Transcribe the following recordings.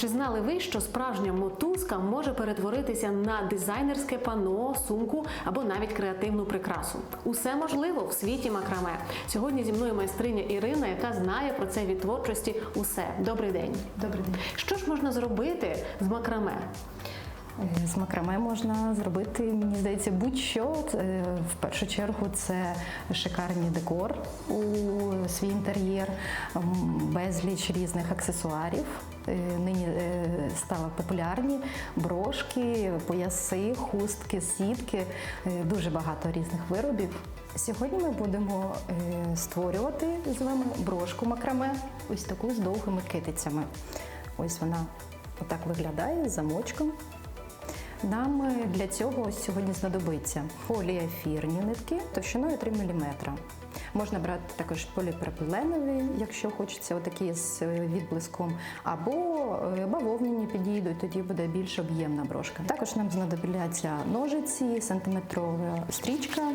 чи знали ви, що справжня мотузка може перетворитися на дизайнерське пано, сумку або навіть креативну прикрасу? Усе можливо в світі макраме. Сьогодні зі мною майстриня Ірина, яка знає про це від творчості усе. Добрий день. Добрий день. Що ж можна зробити з макраме? Е, З макраме можна зробити, мені здається, будь-що. Це, В першу чергу це шикарний декор у свій інтер'єр, безліч різних аксесуарів. Е, Нині е, стали популярні брошки, пояси, хустки, сітки, е, дуже багато різних виробів. Сьогодні ми будемо створювати з вами брошку макраме, ось таку з довгими китицями. Ось вона отак виглядає з замочком. Нам для цього сьогодні знадобиться поліефірні нитки товщиною 3 мм. Можна брати також поліпропиленові, якщо хочеться, отакі з е, відблиском, або е, бавовняні підійдуть, тоді буде більш об'ємна брошка. Також нам знадобляться ножиці, сантиметрова стрічка.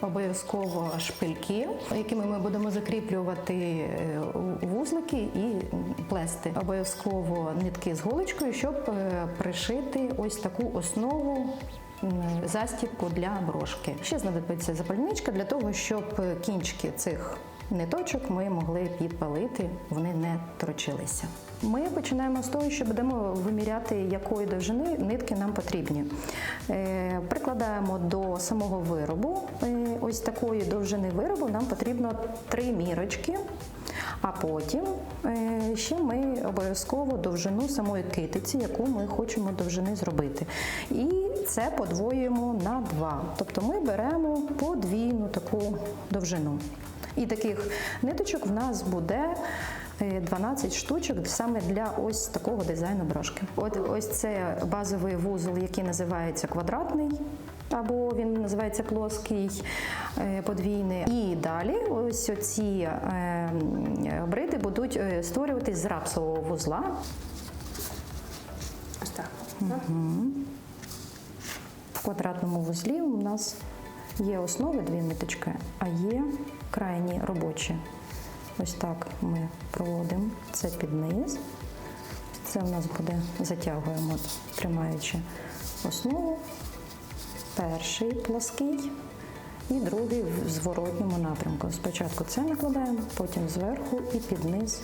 Обов'язково шпильки, якими ми будемо закріплювати е, вузлики і плести. Обов'язково нитки з голочкою, щоб е, пришити ось таку основу. Застібку для брошки. Ще знадобиться запальничка для того, щоб кінчики цих ниточок ми могли підпалити, вони не торочилися. Ми починаємо з того, що будемо виміряти, якої довжини нитки нам потрібні. Е, Прикладаємо до самого виробу. е, Ось такої довжини виробу нам потрібно три мірочки. А потім е, ще ми обов'язково довжину самої китиці, яку ми хочемо довжини зробити. І це подвоюємо на 2. Тобто ми беремо подвійну таку довжину. І таких ниточок в нас буде е, 12 штучок саме для ось такого дизайну брошки. От ось це базовий вузол, який називається квадратний. Або він називається плоский е, подвійний. І далі ось ці е, бриди будуть е, створюватись з рапсового вузла. Ось так. В квадратному вузлі у нас є основи дві ниточки, а є крайні робочі. Ось так ми проводимо це під низ. Це у нас буде затягуємо, тримаючи основу. Перший плоский і другий в зворотньому напрямку. Спочатку це накладаємо, потім зверху і під низ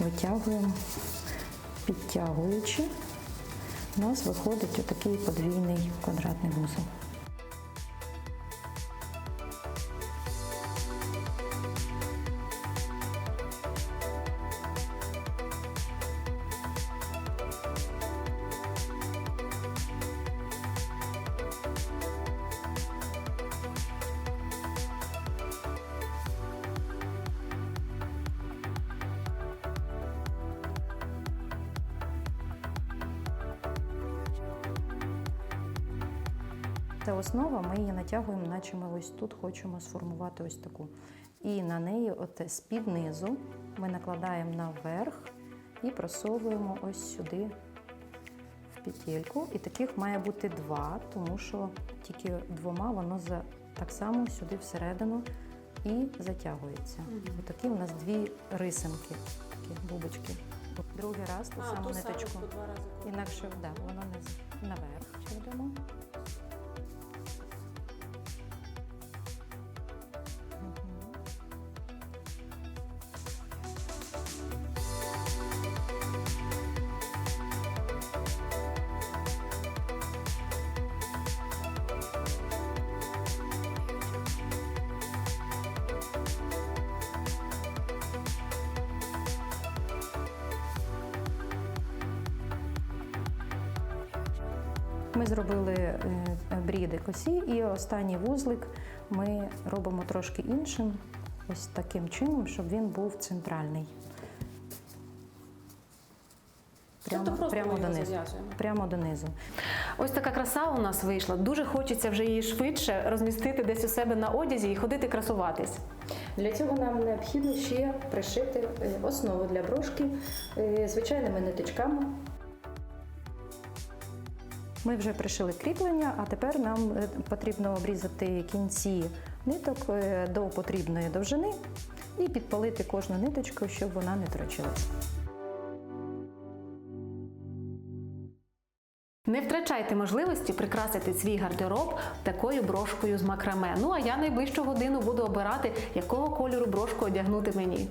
витягуємо, підтягуючи. У нас виходить отакий подвійний квадратний вузол. Це основа, ми її натягуємо, наче ми ось тут хочемо сформувати ось таку. І на неї, от з-під низу, ми накладаємо наверх і просовуємо ось сюди в петельку. І таких має бути два, тому що тільки двома воно за, так само сюди всередину і затягується. Отакі у нас дві рисинки, такі бубочки. Другий раз ту саму ниточку. Інакше да, воно не наверх йдемо. Ми зробили е, бріди косі, і останній вузлик ми робимо трошки іншим, ось таким чином, щоб він був центральний. Прямо, Тобто прямо донизу. Прямо донизу. Ось така краса у нас вийшла. Дуже хочеться вже її швидше розмістити десь у себе на одязі і ходити красуватись. Для цього нам необхідно ще пришити е, основу для брошки е, звичайними ниточками. Ми вже пришили кріплення, а тепер нам е, потрібно обрізати кінці ниток е, до потрібної довжини і підпалити кожну ниточку, щоб вона не торочилась. Не втрачайте можливості прикрасити свій гардероб такою брошкою з макраме. Ну а я найближчу годину буду обирати, якого кольору брошку одягнути мені.